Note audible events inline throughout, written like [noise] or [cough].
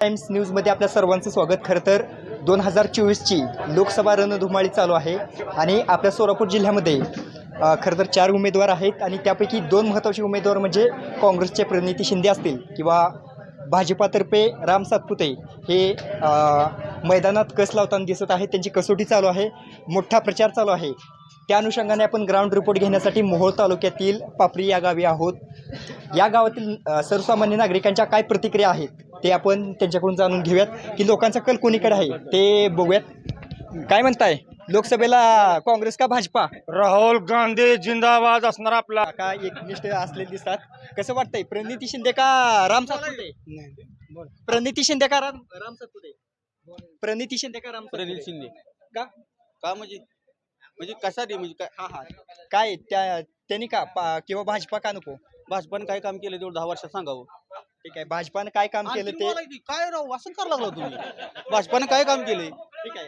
Times न्यूजमध्ये आपल्या सर्वांचं स्वागत. खरं तर दोन हजार चोवीसची लोकसभा रणधुमाळी चालू आहे आणि आपल्या सोलापूर जिल्ह्यामध्ये खरं तर चार उमेदवार आहेत आणि त्यापैकी दोन महत्त्वाचे उमेदवार म्हणजे काँग्रेसचे प्रणिती शिंदे असतील किंवा भाजपातर्फे राम सातपुते हे मैदानात कस लावताना दिसत आहे त्यांची कसोटी चालू आहे मोठा प्रचार चालू आहे. त्या अनुषंगाने आपण ग्राउंड रिपोर्ट घेण्यासाठी मोहोळ तालुक्यातील पापरी या गावी आहोत. या गावातील सर्वसामान्य नागरिकांच्या काय प्रतिक्रिया आहेत ते आपण त्यांच्याकडून जाणून घेऊयात. की लोकांचा कल कोणीकडे आहे ते बघूयात. काय म्हणताय? लोकसभेला काँग्रेस का भाजपा? राहुल गांधी जिंदाबाद असणार आपला. का एकनिष्ठ असले दिसतात. कसं वाटतंय? प्रणिती शिंदे का राम सातपुते? प्रणिती शिंदे का राम राम सातपुते? प्रणिती शिंदे का राम? प्रणित शिंदे. का? का म्हणजे? म्हणजे कशासाठी म्हणजे काय हा हा. काय त्या त्यांनी का पा- किंवा भाजपा का नको? भाजपाने काय काम केलं तेवढं दहा वर्षात सांगावं. ठीक आहे भाजपानं काय काम केलं आणखी ते बोलायचं, काय राव? असं करायला लागला तुम्ही. भाजपाने काय काम केलंय? ठीक आहे.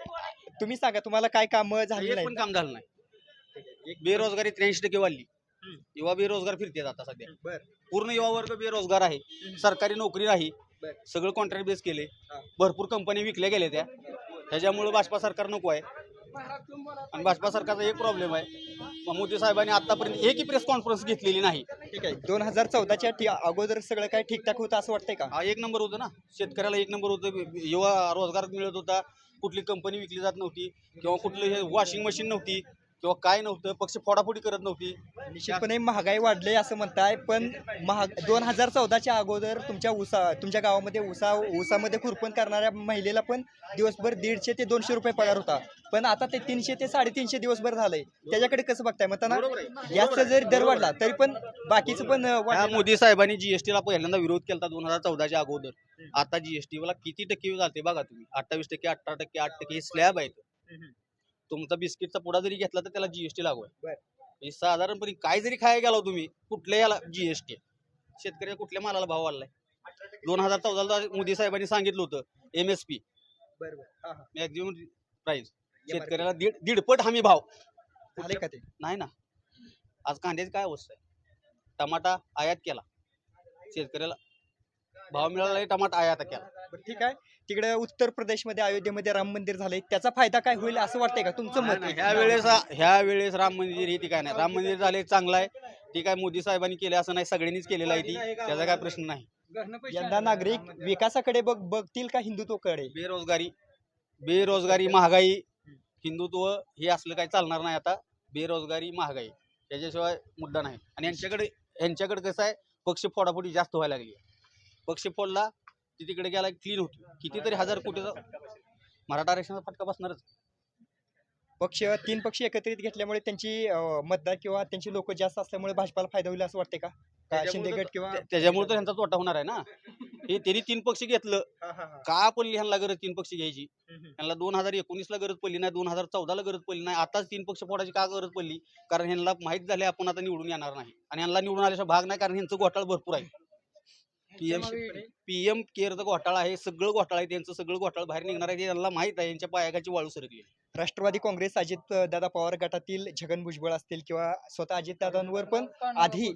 तुम्ही सांगा तुम्हाला काय काम झाली एक नाही पण काम झालं नाही. बेरोजगारी त्र्याऐंशी टक्के वाढली. हम्म. युवा बेरोजगार फिरतात आता सध्या. बर. पूर्ण युवा वर्ग बेरोजगार आहे. सरकारी नोकरी नाही. बर. सगळं कॉन्ट्रॅक्ट बेस केले हा. भरपूर कंपनी विकल्या गेल्या त्या. त्याच्यामुळे भाजपा सरकार नको आहे. आणि भाजपा सरकारचा एक प्रॉब्लेम आहे. मोदी साहेबांनी आतापर्यंत एकही प्रेस कॉन्फरन्स घेतलेली नाही. ठीक आहे. दोन हजार चौदाच्या ठी- अगोदर सगळं काय ठीकठाक होतं असं वाटतंय का? हा एक नंबर होतं ना. शेतकऱ्याला एक नंबर होतं. युवा रोजगार मिळत होता. कुठली कंपनी विकली जात नव्हती. किंवा कुठलं हे वॉशिंग मशीन नव्हती. किंवा काय नव्हतं पक्ष फोडाफोडी करत नव्हती. निश्चितपणे महागाई वाढली असं म्हणताय पण महाग दोन हजार चौदाच्या अगोदर तुमच्या उसा तुमच्या गावामध्ये उसा उसामध्ये खुरपण करणाऱ्या महिलेला पण दिवसभर दीडशे ते दोनशे रुपये पगार होता. पण आता ते तीनशे ते साडेतीनशे दिवसभर झालंय. त्याच्याकडे कसं बघताय? म्हणताना गॅसचा जरी दर वाढला तरी पण बाकीचं पण वाढलं. मोदी साहेबांनी जीएसटीला पहिल्यांदा विरोध केला दोन हजार चौदाच्या अगोदर. आता जीएसटी ला किती टक्के जाते बघा तुम्ही. अठ्ठावीस टक्के अठरा टक्के आठ टक्के हे स्लॅब आहेत. तुमचा बिस्किटचा पुडा जरी घेतला तर त्याला जीएसटी लागू आहे. म्हणजे साधारणपणे काय जरी खायला गेला तुम्ही कुठल्या याला जीएसटी शेतकऱ्या कुठल्या मालाला भाव वाढलाय? दोन हजार चौदाला मोदी साहेबांनी सांगितलं होतं बरं. हा, हा. मॅक्झिमम प्राइस शेतकऱ्याला दीड दीडपट हमी भाव. झालंय का ते? नाही ना. आज कांद्याची काय अवस्था आहे? टमाटा आयात केला. शेतकऱ्याला भाव मिळाला टमाटा आयात केला. ठीक आहे. तिकडे उत्तर प्रदेशमध्ये अयोध्येमध्ये राम मंदिर झालंय. त्याचा फायदा काय होईल असं वाटतंय का तुमचं मत? ह्या वेळेस ह्या वेळेस राम मंदिर हे ती काय नाही. राम मंदिर झाले चांगलं आहे. ती काय मोदी साहेबांनी केले असं नाही सगळ्यांनीच केलेलं आहे ती. त्याचा काय प्रश्न नाही. यंदा नागरिक विकासाकडे बघ बघतील का हिंदुत्वकडे? बेरोजगारी बेरोजगारी महागाई हिंदुत्व हे असलं काही चालणार नाही आता. बेरोजगारी महागाई त्याच्याशिवाय मुद्दा नाही. आणि यांच्याकडे यांच्याकडे कसं आहे पक्ष फोडाफोडी जास्त व्हायला लागली पक्ष फोडला ती तिकडे गेला क्लीन होतो. कितीतरी हजार कोटीचा मराठा आरक्षणाचा फटका बसणारच. पक्ष तीन पक्ष एकत्रित घेतल्यामुळे त्यांची अं, मतदार किंवा त्यांची लोक जास्त असल्यामुळे भाजपाला फायदा होईल असं वाटतंय का? का शिंदे गट किंवा त्या- त्याच्यामुळे तर ह्यांचा तोटा होणार आहे ना. हे त्यांनी तीन पक्ष घेतलं. का पडली ह्यांना गरज तीन पक्ष घ्यायची? ह्यांना दोन हजार एकोणीसला गरज पडली नाही दोन हजार चौदाला गरज पडली नाही. आताच तीन पक्ष फोडायची का गरज पडली? कारण ह्यांना माहीत झाले आपण आता निवडून येणार नाही. आणि ह्यांना निवडून आल्याशिवाय भाग नाही कारण ह्यांचं घोटाळा भरपूर आहे. पीएम पीएम केअरचं घोटाळा आहे सगळं घोटाळा आहे त्यांचं सगळं घोटाळा बाहेर निघणार आहे ते यांना माहीत आहे यांच्या पायाखाची वाळू सरकली राष्ट्रवादी काँग्रेस अजित दादा पवार गटातील छगन भुजबळ असतील किंवा स्वतः अजित दादांवर पण आधी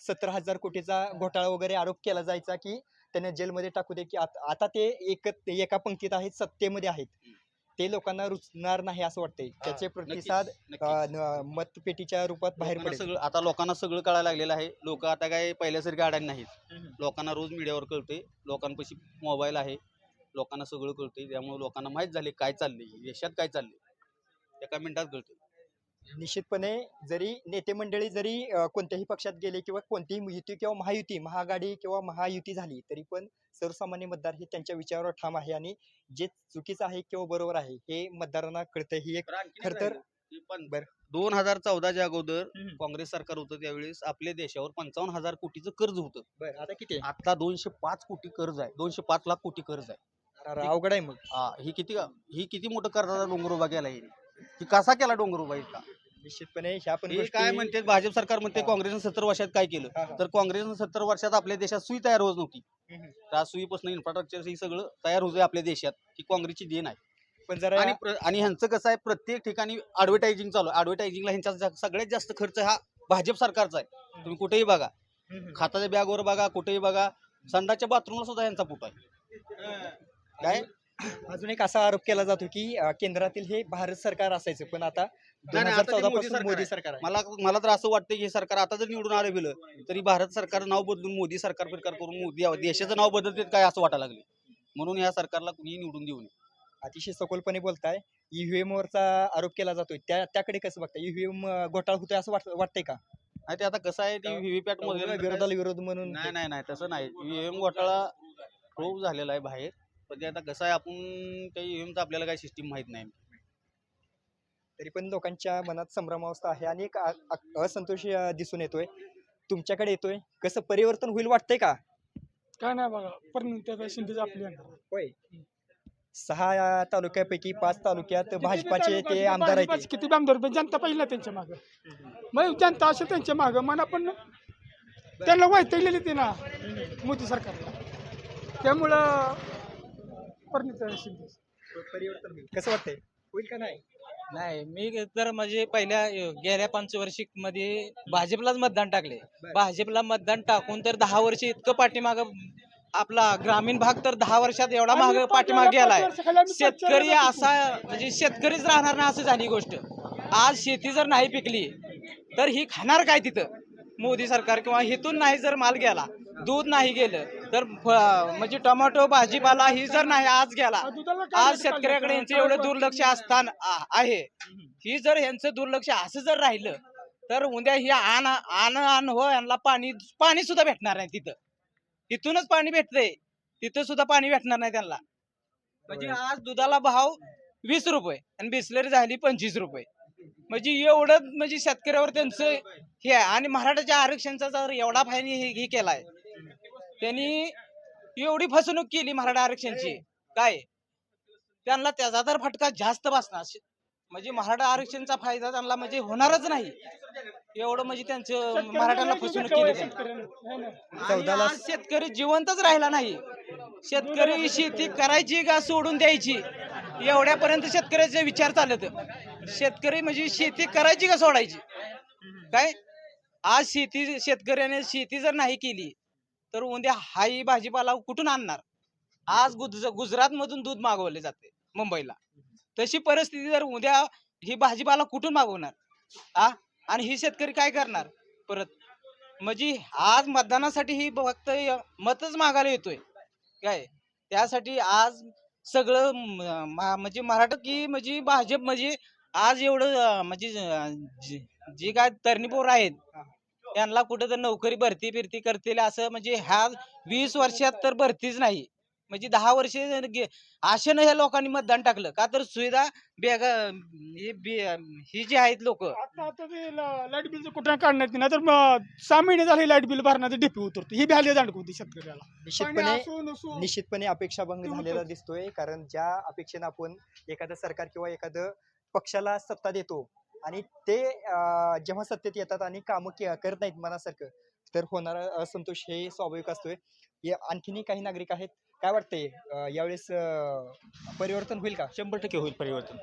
सतरा हजार कोटीचा घोटाळा वगैरे आरोप केला जायचा की त्यांना जेलमध्ये टाकू दे की आत- आता ते एक एका पंक्तीत आहेत सत्तेमध्ये आहेत. ते लोकांना रुचणार नाही असं वाटतंय. त्याचे प्रतिसाद नक्कीच. अं, न- मतपेटीच्या रूपात बाहेर लोकांना पडेल. सगळं आता लोकांना सगळं कळायला लागलेलं आहे. लोक आता काय पहिल्यासारखी अडाणी नाहीत. लोकांना रोज मीडियावर कळते लोकांपाशी मोबाईल आहे. लोकांना सगळं कळते त्यामुळे लोकांना माहीत झाले काय चाललंय देशात काय चाललंय. एका मिनिटात कळते निश्चितपणे जरी नेते मंडळी जरी कोणत्याही पक्षात गेले किंवा कोणतीही युती किंवा महायुती महाआघाडी किंवा महायुती झाली तरी पण सर्वसामान्य मतदार हे त्यांच्या विचारावर ठाम आहे आणि जे चुकीचं आहे किंवा बरोबर आहे हे मतदारांना कळतं ही एक खरं तर-. दोन हजार चौदाच्या अगोदर. काँग्रेस सरकार होतं त्यावेळेस आपल्या देशावर पंचावन्न हजार कोटीचं कर्ज होतं बरं आता किती? आता दोनशे पाच कोटी कर्ज आहे दोनशे पाच लाख कोटी कर्ज आहे अवघड आहे मग हा, किती ही किती मोठं कर्जाचा डोंगर उभा केला ही कसा केला डोंगर उभा इतका निश्चितपणे ह्या पण हे गोष्टी काय म्हणते भाजप सरकार म्हणते हा. काँग्रेसनं सत्तर वर्षात काय केलं? हा, हा. तर काँग्रेसनं सत्तर वर्षात आपल्या देशात सुई तयार होत नव्हती. हम्म. त्या सुईपासून इन्फ्रास्ट्रक्चर ही सगळं तयार होतंय आपल्या देशात ही काँग्रेसची देण आहे. पण जरा आणि प्र- आणि ह्यांचं कसं आहे प्रत्येक ठिकाणी ऍडव्हर्टायझिंग चालू आहे. ऍडव्हर्टायझिंगला ह्यांचा जा- सगळ्यात जास्त खर्च हा भाजप सरकारचा आहे. तुम्ही कुठेही बघा. हम्म. खाताच्या बॅगवर बघा कुठेही बघा. संडाच्या बाथरूमला सुद्धा ह्यांचा फोटो आहे. काय? अजून एक असा आरोप केला जातो की अ, केंद्रातील हे भारत सरकार असायचं. पण आता दोन हजार चौदा मोदी पासून सरकार मोदी आहे. सरकार आहे. मला मला तर असं वाटतं की हे सरकार आता जर निवडून आलं गेलं तरी भारत सरकार नाव बदलून मोदी सरकार प्रकार करून मोदी देशाचं नाव बदलते काय असं वाटायला लागले? म्हणून या सरकारला कुणीही निवडून देऊ नये. अतिशय सखोलपणे बोलताय. ईव्हीएम वरचा आरोप केला जातोय. त्या त्याकडे कसं बघताय? ईव्हीएम घोटाळा होतोय असं वाट वाटतंय का? नाही ते आता कसं आहे ते व्हीव्हीपॅटमध्ये विरोधाला विरोध म्हणून नाही नाही नाही तसं नाही. ईव्हीएम घोटाळा खूप झालेला आहे बाहेर. पण ते आता कसं आहे आपण काही ईव्हीएमचं आपल्याला काही सिस्टीम माहीत नाही. तरी पण लोकांच्या मनात संभ्रमावस्था आहे आणि एक असंतोष दिसून येतोय. तुमच्याकडे येतोय. कसं परिवर्तन होईल वाटतंय का? काय नाही बघा पण आपली होय. सहा तालुक्यापैकी पाच तालुक्यात भाजपाचे ते आमदार आहेत. किती आमदार पण जनता पाहिजे ना त्यांच्या मागं. मग जनता असेल त्यांच्या मागं मना पण त्यांना वैतगलेली ते ना मोदी सरकारला. त्यामुळं परिवर्तन होईल. कसं वाटतंय? होईल का नाही? नाही मी तर म्हणजे पहिल्या गेल्या पंचवार्षिकमध्ये भाजपलाच मतदान टाकले. भाजपला मतदान टाकून तर दहा वर्ष इतकं पाठीमाग आपला ग्रामीण भाग तर दहा वर्षात एवढा माग पाठीमाग गेलाय. शेतकरी असा म्हणजे शेतकरीच राहणार ना असं झाली गोष्ट. आज शेती जर नाही पिकली तर ही खाणार काय तिथं? मोदी सरकार किंवा हिथून नाही जर माल गेला दूध नाही गेलं तर म्हणजे टोमॅटो भाजीपाला ही जर नाही आज गेला आज शेतकऱ्याकडे यांचं एवढं दुर्लक्ष असताना आहे. ही जर यांचं दुर्लक्ष असं जर राहिलं तर उद्या ही आण आण आण हो यांना पाणी पाणी सुद्धा भेटणार नाही तिथं. इथूनच पाणी भेटतंय. तिथं सुद्धा पाणी भेटणार नाही त्यांना. म्हणजे आज दुधाला भाव वीस रुपये आणि बिस्लरी झाली पंचवीस रुपये. म्हणजे एवढं म्हणजे शेतकऱ्यावर त्यांचं हे आहे. आणि मराठाच्या आरक्षणचा जर एवढा फायनी हे हे केलाय त्यांनी एवढी फसवणूक केली मराठा आरक्षणची. काय? त्यांना त्याचा तर फटका जास्त बसणार. म्हणजे मराठा आरक्षणचा फायदा त्यांना म्हणजे होणारच नाही. एवढं म्हणजे त्यांचं मराठ्यांना फसवणूक केली आज शेतकरी जिवंतच राहिला नाही. शेतकरी शेती करायची का सोडून द्यायची? एवढ्यापर्यंत शेतकऱ्याचे विचार चालत. शेतकरी म्हणजे शेती करायची का सोडायची? काय? आज शेती शेतकऱ्याने शेती जर नाही केली तर उद्या हाही भाजीपाला कुठून आणणार? आज गुज गुजरात मधून दूध मागवले जाते मुंबईला. तशी परिस्थिती जर उद्या ही भाजीपाला कुठून मागवणार? आ? आणि ही शेतकरी काय करणार? परत म्हणजे आज मतदानासाठी ही फक्त मतच मागायला येतोय. काय? त्यासाठी आज सगळं म्हणजे मराठा की म्हणजे भाजप म्हणजे आज एवढं म्हणजे जी काय तरुणी पोरं आहेत त्यांना कुठं तर नोकरी भरती फिरती करतील असं म्हणजे ह्या वीस वर्षात तर भरतीच नाही. म्हणजे दहा वर्ष आशेनं ह्या लोकांनी मतदान टाकलं. का तर सुविधा बेगा हे जी आहेत लोक. आता आता ते लाइट बिलचं कुठं काढण्यात नाही तर सहा महिने झाले लाइट बिल भरण्याचं डिपी उतरतो ही बी दांडक होती शेतकऱ्याला. पाणी निश्चितपणे असो नसो निश्चितपणे अपेक्षाभंग झालेला. दिसतोय. कारण ज्या अपेक्षेनं आपण एखादं सरकार किंवा एखादं पक्षाला सत्ता देतो आणि ते अं, जेव्हा सत्तेत येतात आणि कामं करत नाहीत मनासारखं तर होणारा असंतोष हे स्वाभाविक असतोय. आणखीनही काही नागरिक आहेत. काय वाटतंय? यावेळेस परिवर्तन होईल का? शंभर टक्के होईल परिवर्तन.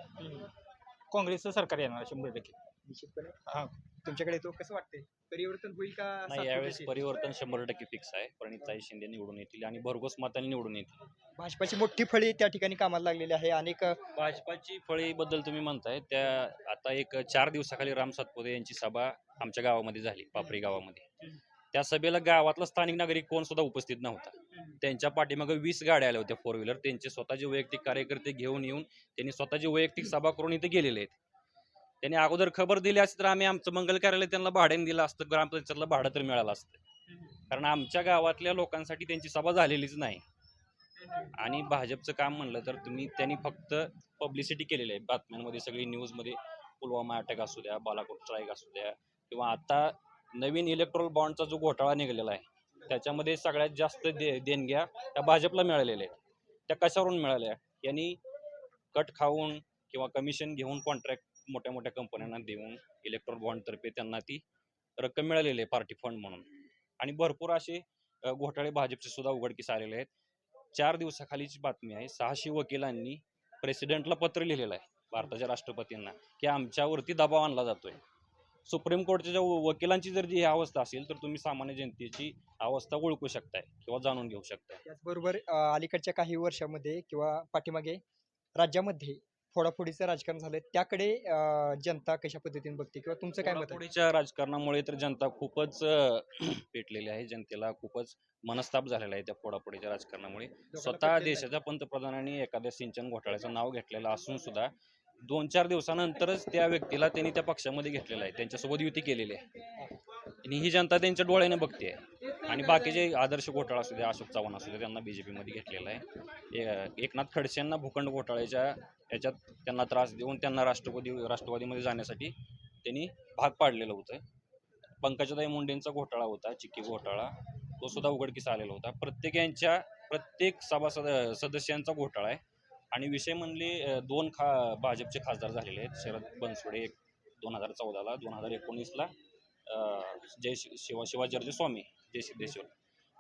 काँग्रेसचं सरकार येणार शंभर टक्के. निश्चितपणे. हा. तुमच्याकडे तो कसं वाटतंय? परिवर्तन होईल का नाही यावेळेस? परिवर्तन शंभर टक्के फिक्स आहे. प्रणिताई शिंदे निवडून येतील आणि भरघोस मतांनी निवडून येतील. भाजपाची मोठी फळी त्या ठिकाणी कामाला लागलेली आहे. अनेक भाजपाची फळीबद्दल तुम्ही म्हणताय त्या आता एक चार दिवसाखाली राम सातपुते यांची सभा आमच्या गावामध्ये झाली पापरी गावामध्ये. त्या सभेला गावातला स्थानिक नागरिक कोण सुद्धा उपस्थित नव्हता. त्यांच्या पाठीमागे वीस गाड्या आल्या होत्या फोर व्हीलर त्यांचे स्वतःचे वैयक्तिक कार्यकर्ते घेऊन येऊन त्यांनी स्वतःची वैयक्तिक सभा करून इथे गेलेले आहेत. त्यांनी अगोदर खबर दिली असती तर आम्ही आमचं मंगल कार्यालय त्यांना भाड्याने दिलं असतं ग्रामपंचायतला भाडं तर मिळालं असतं. कारण आमच्या गावातल्या लोकांसाठी त्यांची सभा झालेलीच नाही. आणि भाजपचं काम म्हणलं तर तुम्ही त्यांनी फक्त पब्लिसिटी केलेली आहे. बातम्यांमध्ये सगळी न्यूजमध्ये पुलवामा अटॅक असू द्या बालाकोट स्ट्राईक असू द्या किंवा आता नवीन इलेक्ट्रॉल बॉन्डचा जो घोटाळा निघालेला आहे त्याच्यामध्ये सगळ्यात जास्त दे देणग्या त्या भाजपला मिळालेल्या आहेत. त्या कशावरून मिळाल्या? यांनी कट खाऊन किंवा कमिशन घेऊन कॉन्ट्रॅक्ट मोठ्या मोठ्या कंपन्यांना देऊन इलेक्ट्रॉल बॉन्डतर्फे त्यांना ती रक्कम मिळालेली आहे पार्टी फंड म्हणून. आणि भरपूर असे घोटाळे भाजपचे सुद्धा उघडकीस आलेले आहेत. चार दिवसाखालीची बातमी आहे सहाशे वकिलांनी प्रेसिडेंटला पत्र लिहिलेलं आहे भारताच्या राष्ट्रपतींना की आमच्यावरती दबाव आणला जातोय. सुप्रीम कोर्टच्या ज्या वकिलांची जर जी ही अवस्था असेल तर तुम्ही सामान्य जनतेची अवस्था ओळखू शकताय किंवा जाणून घेऊ शकताय. त्याचबरोबर अलीकडच्या काही वर्षामध्ये किंवा पाठीमागे राज्यामध्ये फोडाफोडीचं राजकारण झालं त्याकडे जनता कशा पद्धतीने बघते किंवा तुमचं काय मत आहे? राजकारणामुळे तर जनता खूपच अं, पेटलेली आहे. जनतेला खूपच मनस्ताप झालेला आहे त्या फोडाफोडीच्या राजकारणामुळे. स्वतः देशाच्या पंतप्रधानांनी एखाद्या सिंचन घोटाळ्याचं नाव घेतलेलं असून सुद्धा दोन चार दिवसानंतरच त्या व्यक्तीला त्यांनी त्या पक्षामध्ये घेतलेलं आहे. त्यांच्यासोबत युती केलेली आहे. आणि ही जनता त्यांच्या डोळ्याने बघते आणि बाकीचे आदर्श घोटाळा असू दे अशोक चव्हाण असू दे त्यांना बी जे पीमध्ये घेतलेलं आहे. एकनाथ खडसेंना भूखंड घोटाळ्याच्या याच्यात त्यांना त्रास देऊन त्यांना राष्ट्रवादी राष्ट्रवादीमध्ये जाण्यासाठी त्यांनी भाग पाडलेलं होतं. पंकजाताई मुंडेंचा घोटाळा होता चिक्की घोटाळा तो सुद्धा उघडकीस आलेला होता. प्रत्येक यांच्या प्रत्येक सभासद सदस्यांचा घोटाळा आहे. आणि विषय म्हणले दोन खा भाजपचे खासदार झालेले आहेत. शरद बनसोडे एक दोन हजार चौदाला दोन हजार एकोणीसला जय शिवा शिवाजी स्वामी. जय सिद्धेश्वर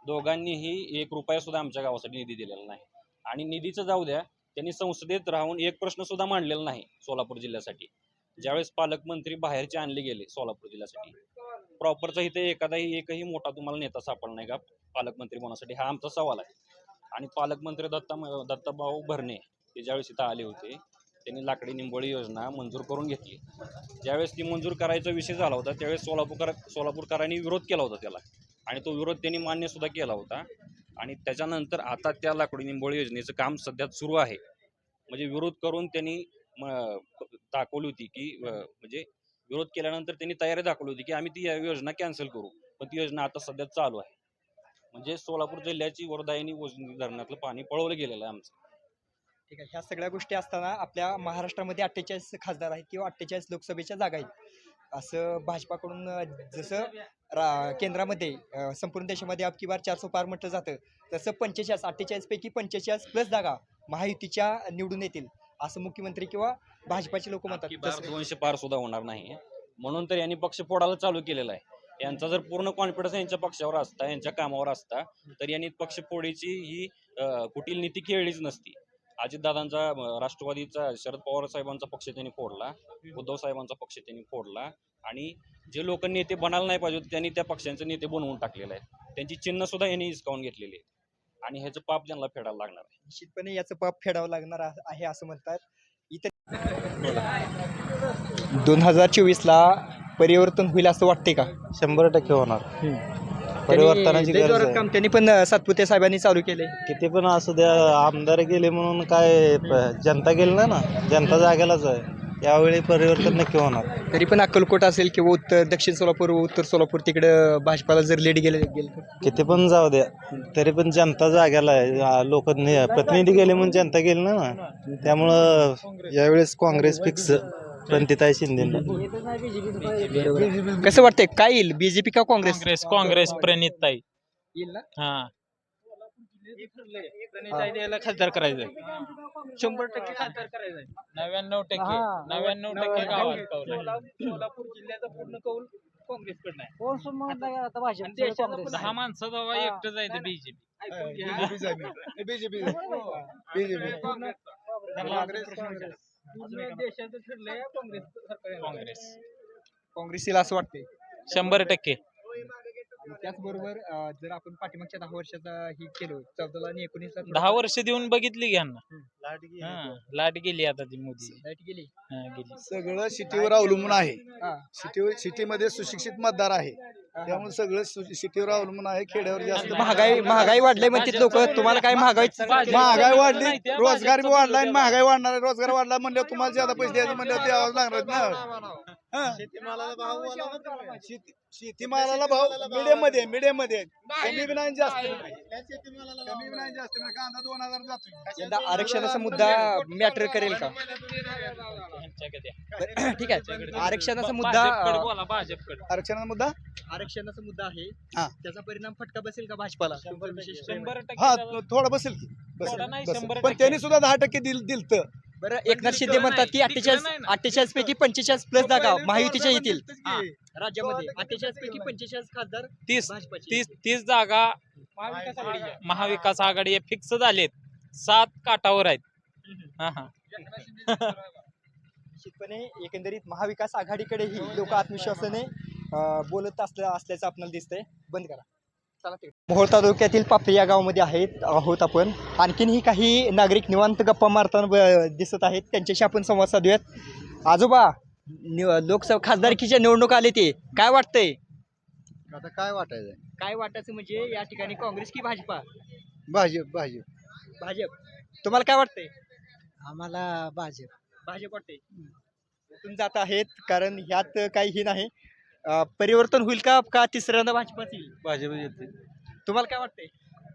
दोघांनीही एक रुपया सुद्धा आमच्या गावासाठी निधी दिलेला नाही. आणि निधीचं जाऊ द्या त्यांनी संसदेत राहून एक प्रश्न सुद्धा मांडलेला नाही सोलापूर जिल्ह्यासाठी. ज्यावेळेस पालकमंत्री बाहेरचे आणले गेले सोलापूर जिल्ह्यासाठी. प्रॉपरचा इथे एखादाही एकही मोठा तुम्हाला नेता सापडला नाही का? पालकमंत्री होण्यासाठी हा आमचा सवाल आहे. आणि पालकमंत्री दत्ता दत्ताभाऊ भरणे ते ज्यावेळेस इथं आले होते त्यांनी लाकडी निंबोळी योजना मंजूर करून घेतली. ज्यावेळेस ती मंजूर करायचा विषय झाला होता त्यावेळेस सोलापूरकर सोलापूरकरांनी विरोध केला होता त्याला. आणि तो विरोध त्यांनी मान्य सुद्धा केला होता. आणि त्याच्यानंतर आता त्या लाकडी निंबोळी योजनेचं काम सध्या सुरू आहे. म्हणजे विरोध करून त्यांनी दाखवली होती की म्हणजे विरोध केल्यानंतर त्यांनी तयारी दाखवली होती की आम्ही ती योजना कॅन्सल करू. पण ती योजना आता सध्या चालू आहे. म्हणजे सोलापूर जिल्ह्याची वरदायनी धरणातलं पाणी पळवलं गेलेलं आहे आमचं. ठीक आहे. ह्या सगळ्या गोष्टी असताना आपल्या महाराष्ट्रामध्ये अठ्ठेचाळीस खासदार आहेत किंवा अठ्ठेचाळीस लोकसभेच्या जागा आहेत. असं भाजपाकडून जसं रा केंद्रामध्ये संपूर्ण देशामध्ये अब की बार चारसो पार म्हटलं जातं तसं पंचेचाळीस अठ्ठेचाळीस पैकी पंचेचाळीस प्लस जागा महायुतीच्या निवडून येतील असं मुख्यमंत्री किंवा भाजपाचे लोक म्हणतात. दोनशे पार सुद्धा होणार नाही. म्हणून तर यांनी पक्ष फोडायला चालू केलेला आहे. यांचा जर पूर्ण कॉन्फिडन्स यांच्या पक्षावर असता यांच्या कामावर असता तर यांनी पक्ष फोडीची ही कुटील नीती खेळलीच नसती. अजितदादांचा राष्ट्रवादीचा शरद पवार साहेबांचा पक्ष त्यांनी फोडला. उद्धव साहेबांचा पक्ष त्यांनी फोडला. आणि जे लोक नेते बनायला नाही पाहिजे होते, त्यांनी त्या पक्षांचे नेते बनवून टाकलेले आहेत. त्यांची चिन्ह सुद्धा यांनी हिसकावून घेतलेली आहेत. आणि ह्याचं पाप त्यांना फेडायला लागणार आहे. निश्चितपणे याचं पाप फेडावं लागणार आहे असं म्हणतात. इतर दोन हजार चोवीसला परिवर्तन होईल असं वाटते का? शंभर टक्के होणार. त्यांनी परिवर्तनाची लय गरज जोरात आहे. काम त्यांनी पण अ, सातपुते साहेबांनी चालू केले. किती पण असू द्या आमदार गेले म्हणून काय प- जनता गेली नाही ना जनता जागेलाच आहे. यावेळी परिवर्तन नक्की होणार. तरी पण अक्कलकोट असेल किंवा उत्तर दक्षिण सोलापूर उत्तर सोलापूर तिकडं भाजपाला जर लेट गेले गेलं तर? किती पण जाऊ द्या तरी पण जनता जागेला आहे. लोक प्रतिनिधी गेले म्हणून जनता गेली ना ना. त्यामुळं यावेळेस काँग्रेस फिक्स प्रणिताई शिंदे कसं वाटतंय? काय येईल? बीजेपी का काँग्रेस? काँग्रेस काँग्रेस प्रणित ताई. येईल ना? हा. खासदार करायचं शंभर टक्के खासदार करायचं नव्याण्णव टक्के. नव्याण्णव टक्के गावात कौल आहे. सोलापूर जिल्ह्याचा पूर्ण कौल काँग्रेसकडनं आहे. दहा माणसं जेव्हा एकटं जायचं बीजेपी देशाचं ठरलंय काँग्रेस. काँग्रेस काँग्रेस. येईल असं वाटतंय. शंभर टक्के. त्याचबरोबर अ, जर आपण पाठीमागच्या दहा वर्षाचा ही केलं चौदाला आणि एकोणीसला दहा वर्ष देऊन बघितली की यांना. हा. लाट गेली. आता ती मोदी. लाइट गेली. हा गेली. सगळं सिटीवर अवलंबून आहे. हा. सिटीवर सिटीमध्ये सुशिक्षित मतदार आहे. त्यामुळे सगळं सिटीवर अवलंबून आहे खेड्यावर जास्त. महागाई महागाई वाढली म्हणतात लोक तुम्हाला काय महागाई महागाई वाढली रोजगार बी वाढला आणि महागाई वाढणार आहे. रोजगार वाढला म्हणल्यावर तुम्हाला ज्यादा पैसे द्यायचे म्हणल्यावर द्यावं लागणार ना. हा. शेती- शेतीमालाला भाव मिडियममध्ये मिडियममध्ये कमी बी नाही जास्त बी नाही. कमी बी नाही जास्त नाही. कांदा दोन हजार जातो यंदा आरक्षणाचा मुद्दा मॅटर करेल का. बरं, ठीक आहे आरक्षणाचा मुद्दा भाजपकडे अ, बोला भाजपकडे आरक्षणाचा मुद्दा आरक्षणाचा मुद्दा आहे हा. त्याचा परिणाम फटका बसेल का भाजपाला शंभर टक्के हा थोडा बसेल की थोडा बसेल, नाही, बसेल. शंभर पण टक्के. त्यांनी सुद्धा दहा टक्के दिल दिलत बरं एकनाथ शिंदे म्हणतात की अठ्ठेचाळीस. अठ्ठेचाळीस पैकी पंचेचाळीस प्लस जागा महायुतीच्या येतील. हा. राज्यामध्ये. अठ्ठेचाळीस पैकी पंचेचाळीस खासदार तीस तीस तीस जागा महाविकास आघाडी फिक्स झालेत. सात काटावर आहेत. हा हा. [laughs] निश्चितपणे एकंदरीत महाविकास आघाडीकडेही लोक आत्मविश्वासाने बोलत असल्या असल्याचं आपल्याला दिसतंय. बंद करा. मोहोळ तालुक्यातील पापरी या गावामध्ये आहेत आहोत आपण. आणखीनही काही नागरिक निवांत गप्पा मारताना ब- दिसत आहेत. त्यांच्याशी आपण संवाद साधूयात. आजोबा निव- लोकसभा खासदारकीच्या निवडणूक आले ते. काय वाटतंय? आता काय वाटायचं काय वाटायचं म्हणजे या ठिकाणी काँग्रेस की भाजपा? भाजप भाजप. भाजप. तुम्हाला काय वाटतंय? आम्हाला भाजप. भाजप वाटते तुम जात आहेत कारण ह्यात काही हे नाही. अं, परिवर्तन होईल का का तिसऱ्यांदा भाजपाच येईल? भाजप येते तुम्हाला काय वाटतंय?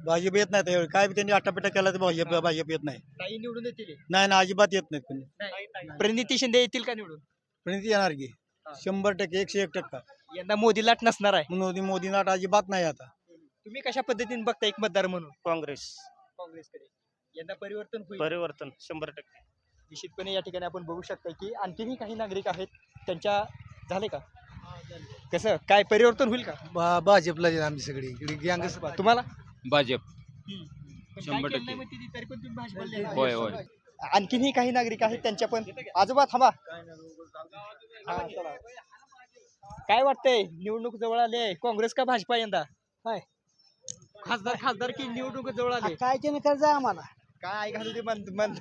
भाजप येत नाही त्यावेळी. काय बी त्यांनी आटापिटा केला तर भाजप भाजप येत नाही. काही निवडून येतील. नाही ना अजिबात येत नाहीत कोणी. नाही. प्रणिती शिंदे येतील का निवडून? प्रणिती येणार की. शंभर टक्के एकशे एक टक्का. यंदा मोदी लाट नसणार आहे. मोदी मोदी नाट अजिबात नाही आता. तुम्ही कशा पद्धतीने बघता एक मतदार म्हणून? काँग्रेस. काँग्रेसकडे. यंदा परिवर्तन होईल. परिवर्तन शंभर टक्के. निश्चितपणे या ठिकाणी आपण बघू शकता की आणखीनही काही नागरिक आहेत. त्यांच्या झाले का? कसं काय परिवर्तन होईल का? भाजपला आमची सगळी. तुम्हाला? भाजप. शंभर टक्के. होय होय आणखीनही काही नागरिक आहेत त्यांच्या पण? आजोबा थांबा. हा, चला. काय वाटतंय? निवडणूक जवळ आली आहे. काँग्रेस का भाजपा यंदा? काय? खासदार खासदार की निवडणूक जवळ आली? काय त्याने कर्ज आम्हाला. काय घालू दे मन मन